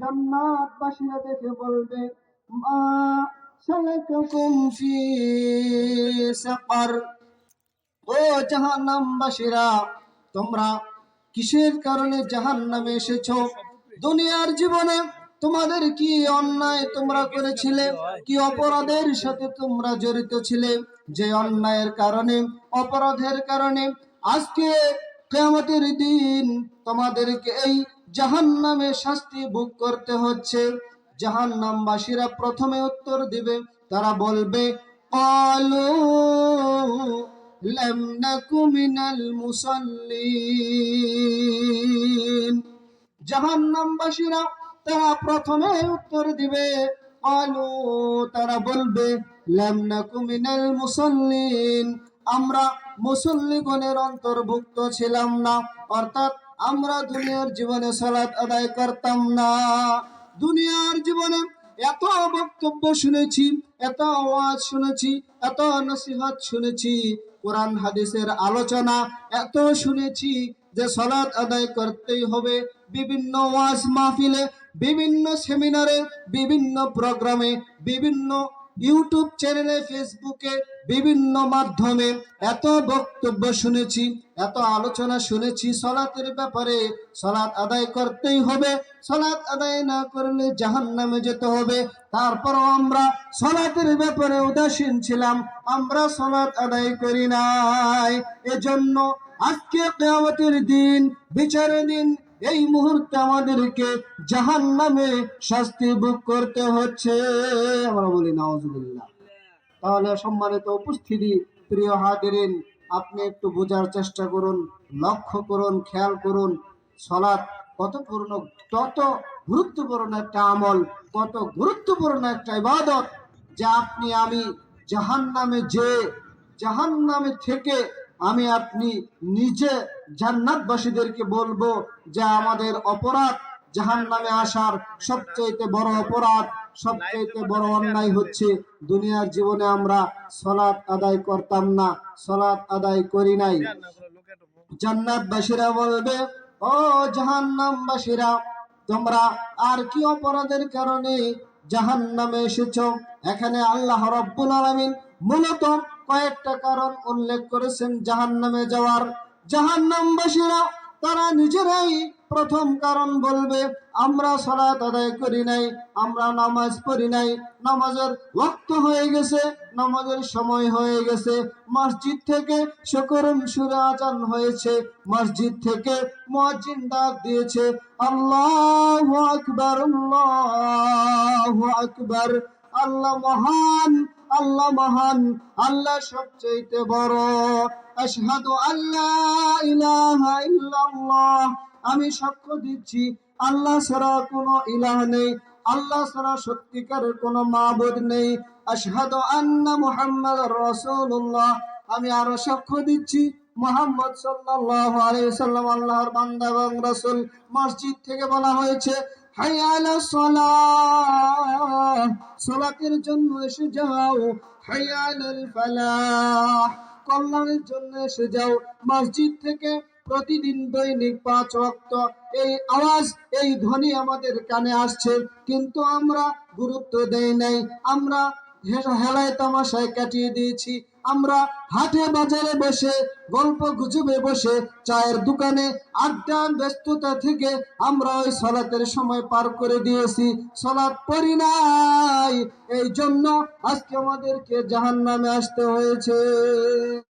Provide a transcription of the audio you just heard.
জান্নাতবাসীরা দেখে বলবে, মা সালাকাকুম ফি সাকার। ও জাহান্নামবাসীরা, তোমরা কিসের কারণে জাহান্নামে এসেছ? দুনিয়ার জীবনে তোমাদের কি অন্যায় তোমরা করেছিলে? কি অপরাধের সাথে তোমরা জড়িত ছিলে? যে অন্যায়ের কারণে, অপরাধের কারণে আজকে কেয়ামতের দিন তোমাদেরকে এই জাহান্নামে শাস্তি ভোগ করতে হচ্ছে জাহান্নামবাসীরা প্রথমে উত্তর দিবে তারা বলবে قالوا لم نك من المصلين জাহান্নামবাসীরা তারা প্রথমে উত্তর দিবে আলু তারা বলবে লাম নাকু মিনাল মুসাল্লিন আমরা মুসল্লিগণের অন্তর্ভুক্ত ছিলাম না। অর্থাৎ আমরা দুনিয়ার জীবনে সালাত আদায় করতাম না। দুনিয়ার জীবনে এত বক্তব্য শুনেছি, এত আওয়াজ শুনেছি, এত নসিহত শুনেছি, কোরআন হাদিসের আলোচনা এত শুনেছি যে সলাৎ আদায় করতেই হবে। বিভিন্ন ওয়াজ মাহফিলে, বিভিন্ন সেমিনারে, বিভিন্ন প্রোগ্রামে, বিভিন্ন ইউটিউব চ্যানেলে, ফেসবুকে বিভিন্ন মাধ্যমে এত বক্তব্য শুনেছি, এত আলোচনা শুনেছি, সলাতের ব্যাপারে সলাৎ আদায় করতেই হবে, সলাৎ আদায় না করলে জাহান নামে যেতে হবে। তারপরও আমরা সলাতের ব্যাপারে উদাসীন ছিলাম, আমরা সলাৎ আদায় করি নাই। এজন্য আজকে কেয়ামতের দিন বিচারের দিন এই মুহূর্তে আমাদেরকে জাহান নামে শাস্তি ভোগ করতে হচ্ছে। আমরা বলি নওয়াজুবিল্লাহ তাহলে সম্মানিত উপস্থিতি, প্রিয় হাদিরিন আপনি একটু বোঝার চেষ্টা করুন, লক্ষ্য করুন, খেয়াল করুন, সলাৎ কত পূর্ণ, কত গুরুত্বপূর্ণ একটা আমল, কত গুরুত্বপূর্ণ একটা ইবাদত, যে আপনি আমি জাহান নামে যে জাহান নামে থেকে আমি আপনি নিজে জান্নাতবাসীদেরকে বলব যে আমাদের অপরাধ জাহান নামে আসার সবচাইতে বড় অপরাধ, সবচাইতে বড় অন্যায় হচ্ছে দুনিয়ার জীবনে আমরা সলাৎ আদায় করতাম না, সলাৎ আদায় করি নাই। জান্নাতবাসীরা বলবে, ও জাহান্নামবাসীরা, তোমরা আর কি অপরাধের কারণে জাহান্নামে এসেছ? এখানে আল্লাহ রব্বুল আলামিন মূলত কয়েকটা কারণ উল্লেখ করেছেন জাহান্নামে যাওয়ার। জাহান জাহান্নামবাসীরা, তারা নিজেরাই প্রথম কারণ বলবে, আমরা সালাত আদায় করি নাই, আমরা নামাজ পড়ি নাই, নামাজের ওয়াক্ত হয়ে গেছে, নামাজের সময় হয়ে গেছে, মসজিদ থেকে শকরম সুরে আজান হয়েছে, মসজিদ থেকে মুয়াজ্জিন ডাক দিয়েছে, আল্লাহু আকবর, আল্লাহু আকবার, আল্লাহ মহান আল্লাহ মহান, আল্লাহ সবচেয়ে বড়। আশহাদু আল্লাহ ইলাহা ইল্লাল্লাহ। আমি সাক্ষ্য দিচ্ছি, আল্লাহ ছাড়া কোনো ইলাহ নেই। আল্লাহ ছাড়া সত্যিকারের কোনো মাবুদ নেই। আশহাদু আন্না মুহাম্মাদুর রাসূলুল্লাহ। আমি আরও সাক্ষ্য দিচ্ছি, মোহাম্মদ সাল্লাল্লাহু আলাইহি সাল্লাম আল্লাহর বান্দা এবং রাসূল। মসজিদ থেকে বলা হয়েছে আলাস সালাহ জন্য এসে যাও হাইয়া আলাল ফালাহ। কল্যাণের জন্য এসে যাও, মসজিদ থেকে প্রতিদিন দৈনিক পাঁচ ওয়াক্ত। এই আওয়াজ, এই ধ্বনি আমাদের কানে আসছে, কিন্তু আমরা গুরুত্ব দেই নাই। আমরা হেলায় তামাশায় কাটিয়ে দিয়েছি। আমরা হাটে বাজারে বসে গল্প গুজবে বসে চায়ের দোকানে আড্ডা ব্যস্ততা থেকে আমরা ওই সলাতের সময় পার করে দিয়েছি। সলাৎ পড়ি নাই এই জন্য আজকে আমাদেরকে জাহান নামে আসতে হয়েছে।